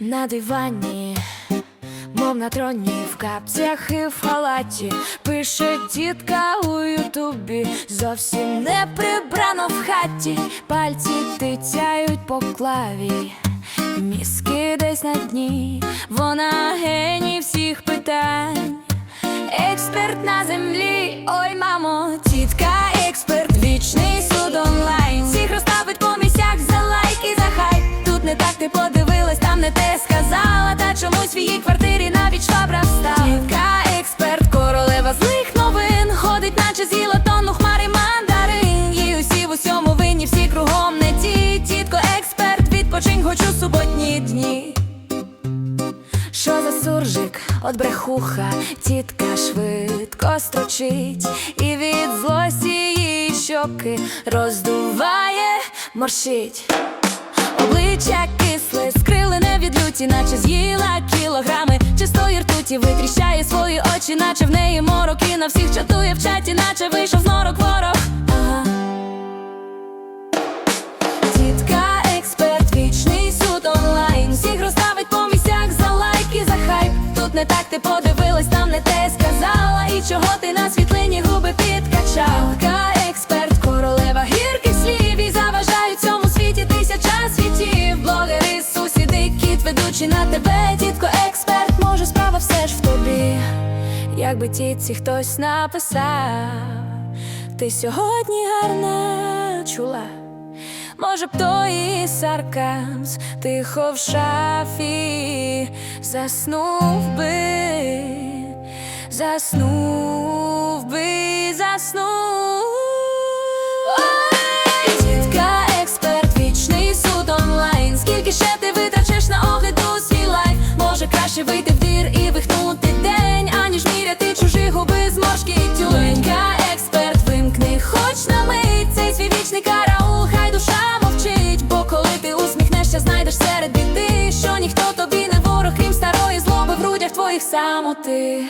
на дивані, мов на троні, в капцях і в халаті. Пише тітка у ютубі, зовсім не прибрано в хаті. Пальці тицяють по клаві, мізки десь на дні. Вона геній всіх питань. Експерт на землі, ой, мамо, тітка, експерт, вічний суд онлайн. Всіх розставить по місцях за лайк і за хай. Тут не так ти подивилась, там не те сказала. Та чомусь в її квартирі навіть швабра встала. Тітка, експерт, королева злих новин. Ходить, наче з'їла тонну хмари мандарин. Їй усі в усьому винні, всі кругом не ті. Тітко, експерт, відпочинь, хоч у суботні дні. Що за суржик, от брехуха, тітка швидко строчить, і від злості її щоки роздуває, морщить. Обличчя скрилене наче з'їла кілограми чистої ртуті, витріщає свої очі, наче в неї морок, і на всіх чатує в чаті, наче вийшов з норок ворог. Ага. Тітка, експерт, вічний суд онлайн. Всіх розставить по місцях за лайк і за хайп. Тут не так ти подивилась, там не те сказала. І чого ти на світлині губи підкачав? Ведучі на тебе. Тітко, експерт, може, справа все ж в тобі. Якби тітці хтось написав, ти сьогодні гарна чула. Може б то і тихо в шафі заснув би, заснув би, заснув. Вийти в двір і вихнути день, аніж міряти чужі губи зморшки і тюленька, експерт, вимкни хоч на мить цей свій вічний караул, хай душа мовчить. Бо коли ти усміхнешся, знайдеш серед біди, що ніхто тобі не ворог, крім старої злоби в грудях твоїх самоти.